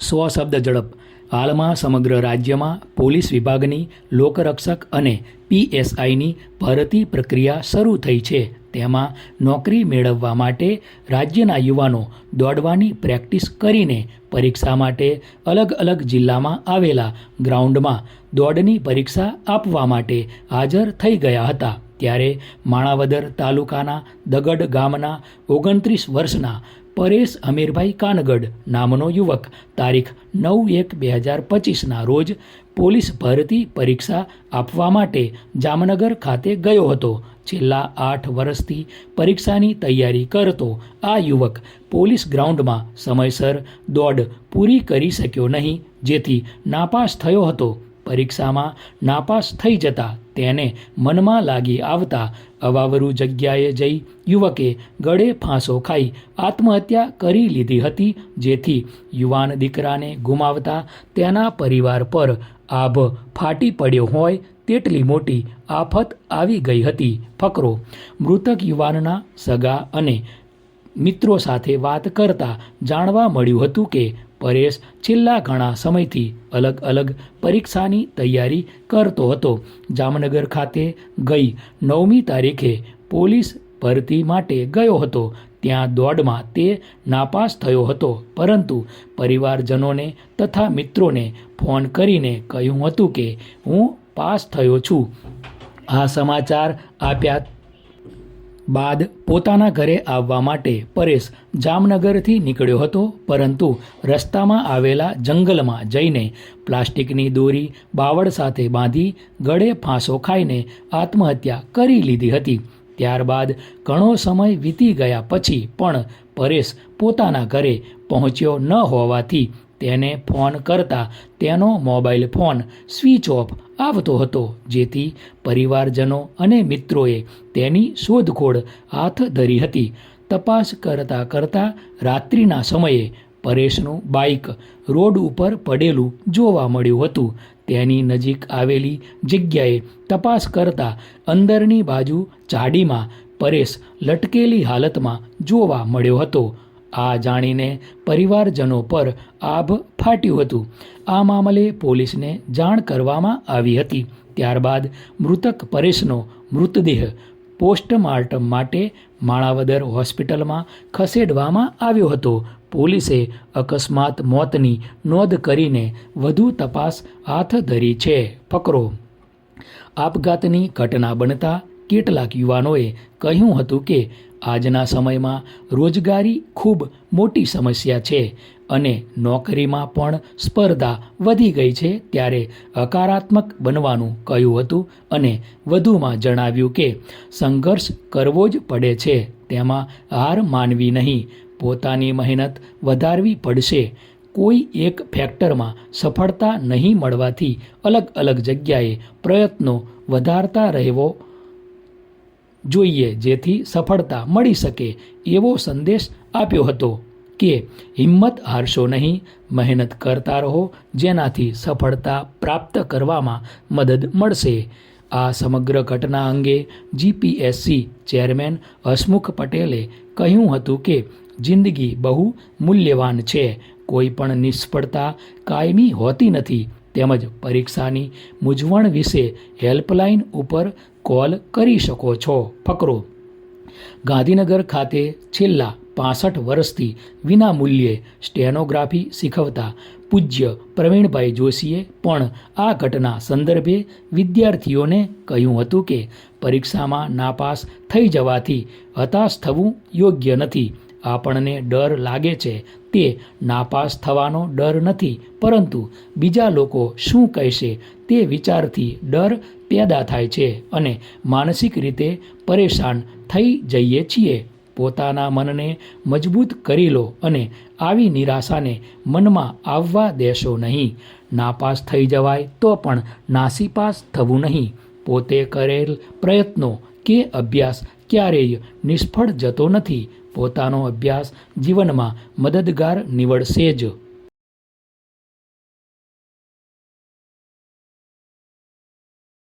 સો શબ્દ ઝડપ. હાલમાં સમગ્ર રાજ્યમાં પોલીસ વિભાગની લોકરક્ષક અને પીએસઆઈની ભરતી પ્રક્રિયા શરૂ થઈ છે. તેમાં નોકરી મેળવવા માટે રાજ્યના યુવાનો દોડવાની પ્રેક્ટિસ કરીને પરીક્ષા માટે અલગ અલગ જિલ્લામાં આવેલા ગ્રાઉન્ડમાં દોડની પરીક્ષા આપવા માટે હાજર થઈ ગયા હતા. ત્યારે માણાવદર તાલુકાના દગડ ગામના ઓગણત્રીસ વર્ષના પરેશ અમીરભાઈ કાનગડ નામનો યુવક. તારીખ નવ એક બે હજાર પચીસના રોજ પોલીસ ભરતી પરીક્ષા આપવા માટે જામનગર ખાતે ગયો હતો. છેલ્લા આઠ વર્ષથી પરીક્ષાની તૈયારી કરતો આ યુવક પોલીસ ગ્રાઉન્ડમાં સમયસર દોડ પૂરી કરી શક્યો નહીં, જેથી નાપાસ થયો હતો. પરીક્ષામાં નાપાસ થઈ જતા તેને મનમાં લાગી આવતા અવાવરું જગ્યાએ જઈ યુવકે ગળે ફાંસો ખાઈ આત્મહત્યા કરી લીધી હતી, જેથી યુવાન દીકરાને ગુમાવતા તેના પરિવાર પર આભ ફાટી પડ્યો હોય તેટલી મોટી આફત આવી ગઈ હતી. ફકરો મૃતક યુવાનના સગા અને મિત્રો સાથે વાત કરતા જાણવા મળ્યું હતું કે પરેશ છેલ્લા ઘણા સમયથી અલગ અલગ પરીક્ષાની તૈયારી કરતો હતો. જામનગર ખાતે ગઈ નવમી તારીખે પોલીસ ભરતી માટે ગયો હતો. ત્યાં દોડમાં તે નાપાસ થયો હતો. પરંતુ પરિવારજનોને તથા મિત્રોને ફોન કરીને કહ્યું હતું કે હું પાસ થયો છું. આ સમાચાર આપ્યા બાદ પોતાના ઘરે આવવા માટે પરેશ જામનગરથી નીકળ્યો હતો, પરંતુ રસ્તામાં આવેલા જંગલમાં જઈને પ્લાસ્ટિકની દોરી, બાવળ સાથે બાંધી, ગળે ફાંસો ખાઈને આત્મહત્યા કરી લીધી હતી. ત્યારબાદ ઘણો સમય વીતી ગયા પછી પણ પરેશ પોતાના ઘરે પહોંચ્યો ન હોવાથી તેને ફોન કરતા તેનો મોબાઈલ ફોન સ્વિચ ઓફ આવતો હતો, જેથી પરિવારજનો અને મિત્રોએ તેની શોધખોળ હાથ ધરી હતી. તપાસ કરતા કરતા રાત્રિના સમયે પરેશનું બાઇક રોડ ઉપર પડેલું જોવા મળ્યું હતું. તેની નજીક આવેલી જગ્યાએ તપાસ કરતા અંદરની બાજુ ચાડીમાં પરેશ લટકેલી હાલતમાં જોવા મળ્યો હતો. આ જાણીને પરિવારજનો પર આભ ફાટ્યું હતું. આ મામલે પોલીસને જાણ કરવામાં આવી હતી. ત્યારબાદ મૃતક પરેશનો મૃતદેહ પોસ્ટમાર્ટમ માટે માણાવદર હોસ્પિટલમાં ખસેડવામાં આવ્યો હતો. પોલીસે અકસ્માત મોતની નોંધ કરીને વધુ તપાસ હાથ ધરી છે. ફકરો. આપઘાતની ઘટના બનતા કેટલાક યુવાનોએ કહ્યું હતું કે આજના સમયમાં રોજગારી ખૂબ મોટી સમસ્યા છે અને નોકરીમાં પણ સ્પર્ધા વધી ગઈ છે ત્યારે હકારાત્મક બનવાનું કહ્યું હતું અને વધુમાં જણાવ્યું કે સંઘર્ષ કરવો જ પડે છે, તેમાં હાર માનવી નહીં, પોતાની મહેનત વધારવી પડશે. કોઈ એક ફેક્ટરમાં સફળતા નહીં મળવાથી અલગ અલગ જગ્યાએ પ્રયત્નો વધારતા રહેવો જોઈએ જેથી સફળતા મળી શકે એવો સંદેશ આપ્યો હતો કે હિંમત હારશો નહીં, મહેનત કરતા રહો, જેનાથી સફળતા પ્રાપ્ત કરવામાં મદદ મળશે. આ સમગ્ર ઘટના અંગે જીપીએસસી ચેરમેન હસમુખ પટેલે કહ્યું હતું કે જિંદગી બહુ મૂલ્યવાન છે, કોઈ પણ નિષ્ફળતા કાયમી હોતી નથી. તેમજ પરીક્ષાની મૂંઝવણ વિશે હેલ્પલાઇન ઉપર કોલ કરી શકો છો. ફકરો. ગાંધીનગર ખાતે છેલ્લા પાસઠ વર્ષથી વિના મૂલ્યે સ્ટેનોગ્રાફી શીખવતા પૂજ્ય પ્રવીણભાઈ જોશીએ પણ આ ઘટના સંદર્ભે વિદ્યાર્થીઓને કહ્યું હતું કે પરીક્ષામાં નાપાસ થઈ જવાથી હતાશ થવું યોગ્ય નથી. આપણને ડર લાગે છે તે નાપાસ થવાનો ડર નથી, પરંતુ બીજા લોકો શું કહેશે તે વિચારથી ડર પેદા થાય છે અને માનસિક રીતે પરેશાન થઈ જઈએ છીએ. પોતાના મનને મજબૂત કરી લો અને આવી નિરાશાને મનમાં આવવા દેશો નહીં. નાપાસ થઈ જવાય તો પણ નાસીપાસ થવું નહીં. પોતે કરેલ પ્રયત્નો કે અભ્યાસ ક્યારેય નિષ્ફળ જતો નથી. પોતાનો અભ્યાસ જીવનમાં મદદગાર નીવડશે જ.